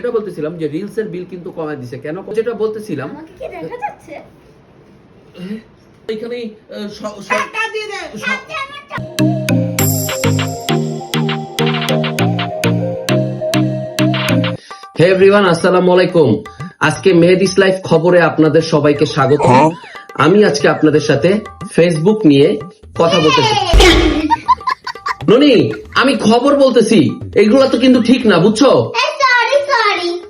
যেটা বলতেছিলাম যে রিলস এর বিল কিন্তু কমায় দিছে। কেন যেটা বলতেছিলাম আমাকে কি দেখা যাচ্ছে? এখানে দিয়ে দে হে এভরিওয়ান আসসালামু আলাইকুম। আজকে মেহেদিস লাইফ খবরে আপনাদের সবাইকে স্বাগত। আমি আজকে আপনাদের সাথে ফেসবুক নিয়ে কথা বলতেছি। ননি আমি খবর বলতেছি। এগুলো তো কিন্তু ঠিক না বুঝছ?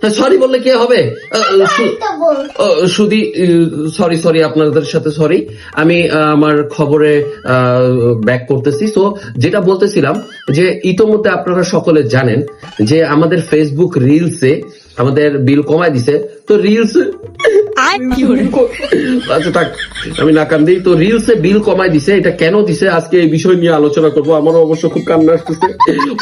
সরি সরি সরি বললে কি হবে? সুদি সরি সরি আপনাদের সাথে সরি আমি আমার খবরে ব্যাক করতেছি। সো যেটা বলতেছিলাম যে ইতোমধ্যে আপনারা সকলে জানেন যে আমাদের ফেসবুক রিলসে আমাদের বিল কমায় দিছে। তো রিলস আচ্ছা থাক আমি না কান দিই তো রিলসে বিল কমায় দিছে এটা কেন দিছে? আজকে এই বিষয় নিয়ে আলোচনা করব। আমারও অবশ্য খুব কান্না আসতেছে।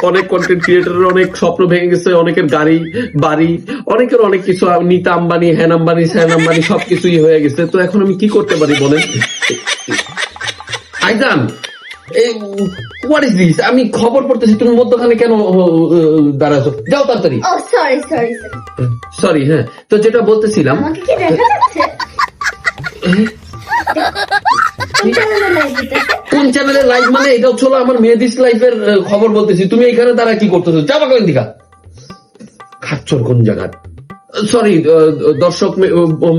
অনেক কন্টেন্ট ক্রিয়েটারের অনেক স্বপ্ন ভেঙে গেছে অনেকের গাড়ি বাড়ি অনেকের অনেক কিছু নিতা আম্বানি হ্যান আম্বানি স্যান আম্বানি সবকিছুই হয়ে গেছে। তো এখন আমি কি করতে পারি বলেন? আইজান হোয়াট ইজ দিস আমি খবর পড়তেছি তুমি মধ্যখানে কেন দাঁড়াছো? যাও তাড়াতাড়ি। ও সরি সরি সরি হ্যাঁ। তো যেটা বলতেছিলাম আমাকে কি দেখা যাচ্ছে? কোন চ্যানেলে লাইভ মানে এটা হলো আমার মেয়েদিস লাইফের খবর বলতেছি। তুমি এখানে দাঁড়া কি করতেছো? যাবা কোন দিকা? খাচ্ছর কোন জায়গায়? সরি দর্শক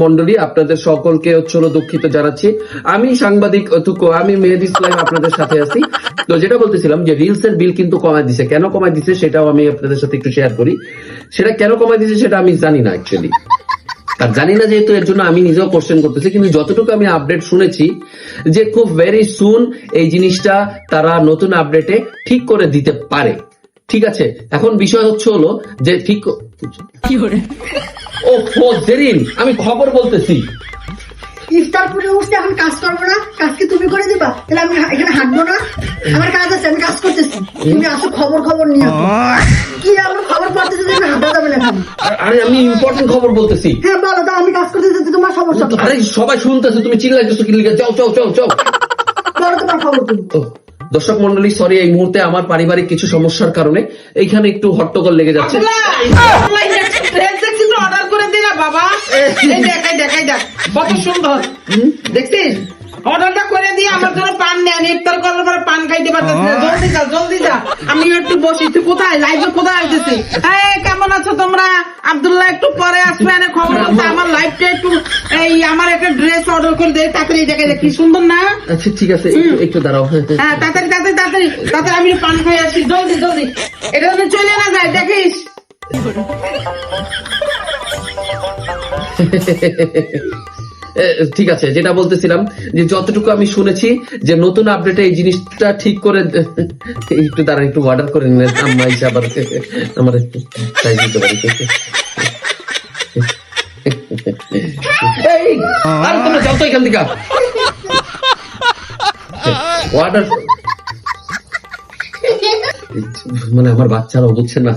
মন্ডলী আপনাদের সকলকে হচ্ছে দুঃখিত জানাচ্ছি। আমি সাংবাদিক তুকো আমি মেহেদিস লাইভ আপনাদের সাথে আছি। তো যেটা বলতেছিলাম যে রিলস এর বিল কিন্তু কমায় দিছে। কেন কমায় দিছে সেটাও আমি আপনাদের সাথে একটু শেয়ার করি। সেটা কেন কমায় দিছে সেটা আমি জানি না অ্যাকচুয়ালি আর জানি না যেহেতু এর জন্য আমি নিজেও কোশ্চেন করতেছি, কিন্তু যতটুকু আমি আপডেট শুনেছি যে খুব ভেরি সুন এই জিনিসটা তারা নতুন আপডেটে ঠিক করে দিতে পারে। ঠিক আছে? এখন বিষয় হচ্ছে হলো যে ঠিক ও আমি খবর বলতেছি। ইফতার করে উঠতে এখন কাজ করব না। কাজ কি তুমি করে দিবা? তাহলে আমি এখানে হাঁটবো না। আমার কাজ আছে আমি কাজ করতেছি। তুমি আসো খবর খবর নিয়ে কি আমার খবর পড়তেছি তুমি হাঁটা যাবে না আরে আমি ইম্পর্টেন্ট খবর বলতেছি। হ্যাঁ বলো তো আমি কাজ করতেছি তোমার সমস্যা আরে সবাই শুনতেছে তুমি চিল্লাইতেছো কি লিখে যাও যাও যাও যাও। বলো তোমার খবর দর্শক মন্ডলী সরি এই মুহূর্তে আমার পারিবারিক কিছু সমস্যার কারণে এইখানে একটু হট্টগোল লেগে যাচ্ছে অর্ডার করে দিলা বাবা দেখাই দেখাই দেখ কত সুন্দর দেখছিস অর্ডারটা করে দিয়ে আমার জন্য খাইতে পারতেছি না। জলদি যা জলদি যা। আমি একটু বসি। তুই কোথায়? লাইভে কোথায় আসতেছি এই কেমন আছো তোমরা? আব্দুল্লাহ একটু পরে আসবে এনে খবর বলতে আমার লাইফটা একটু এই আমার একটা ড্রেস অর্ডার করে দে তাড়াতাড়ি দেখে দেখ সুন্দর না? আচ্ছা ঠিক আছে একটু দাঁড়াও। হ্যাঁ, তাড়াতাড়ি তাড়াতাড়ি তাড়াতাড়ি তাড়াতাড়ি আমি পান খাই আসছি জলদি জলদি। এটা চলে না যায় দেখিস। ঠিক আছে, যেটা বলতেছিলাম, যে যতটুকু আমি শুনেছি, যে নতুন আপডেটে এই জিনিসটা ঠিক করে একটু দাঁড়ান, একটু অর্ডার করে নিলেন। আম্মা আবার আমার একটু তো এখান থেকে অর্ডার মানে আমার বাচ্চারাও বুঝছে না।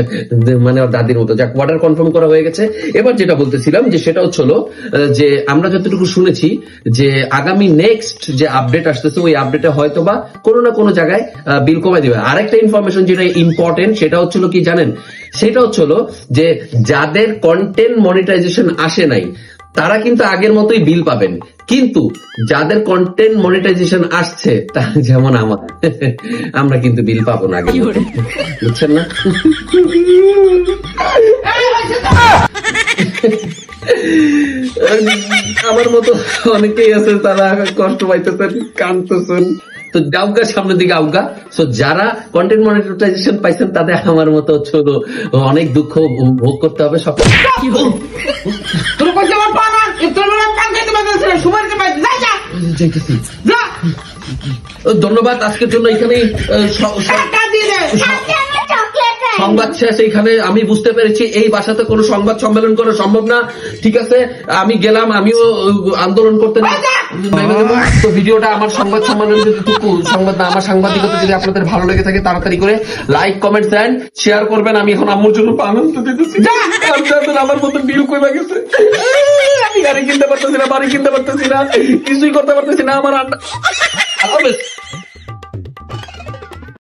মানে দাদির মতো। যাক কনফার্ম করা হয়ে গেছে। এবার যেটা বলতেছিলাম যে সেটা হচ্ছে যে আমরা যতটুকু শুনেছি যে আগামী নেক্সট যে আপডেট আসতেছে, ওই আপডেটে হয়তো বা কোনো না কোনো জায়গায় বিল কমাই দিবে। আরেকটা ইনফরমেশন যেটা ইম্পর্টেন্ট সেটা হচ্ছিল কি জানেন? সেটা হচ্ছে হলো যে যাদের কন্টেন্ট মনিটাইজেশন আসে নাই, তারা কিন্তু আগের মতোই বিল পাবেন। কিন্তু যাদের কন্টেন্ট মনিটাইজেশন আসছে তা যেমন আমার আমরা কিন্তু বিল পাবো না বুঝছেন না? আমার মতো অনেকেই আছে তারা কষ্ট পাইতেছেন কানতেছেন তো গাউগা সামনের দিকে আউগা। তো যারা কন্টেন্ট মনিটাইজেশন পাইছেন তাদের আমার মতো ছোট অনেক দুঃখ ভোগ করতে হবে সব যাইতেছি। যা! ধন্যবাদ আজকের জন্য এখানে সংবাদ শেষ এইখানে আমি বুঝতে পেরেছি এই বাসাতে কোনো সংবাদ সম্মেলন করা সম্ভব না। ঠিক আছে আমি গেলাম আমিও আন্দোলন করতে। তো ভিডিওটা আমার সংবাদ সম্মেলন যদি সংবাদ না আমার সাংবাদিকতা যদি আপনাদের ভালো লেগে থাকে তাড়াতাড়ি করে লাইক কমেন্ট দেন শেয়ার করবেন। আমি এখন আমার জন্য আনন্দ দিতেছি। আমার মতো বিল কমে গেছে। আমি গাড়ি কিনতে পারতেছি বাড়ি কিনতে পারতেছি না কিছুই করতে পারতেছি না আমার হাফেজ।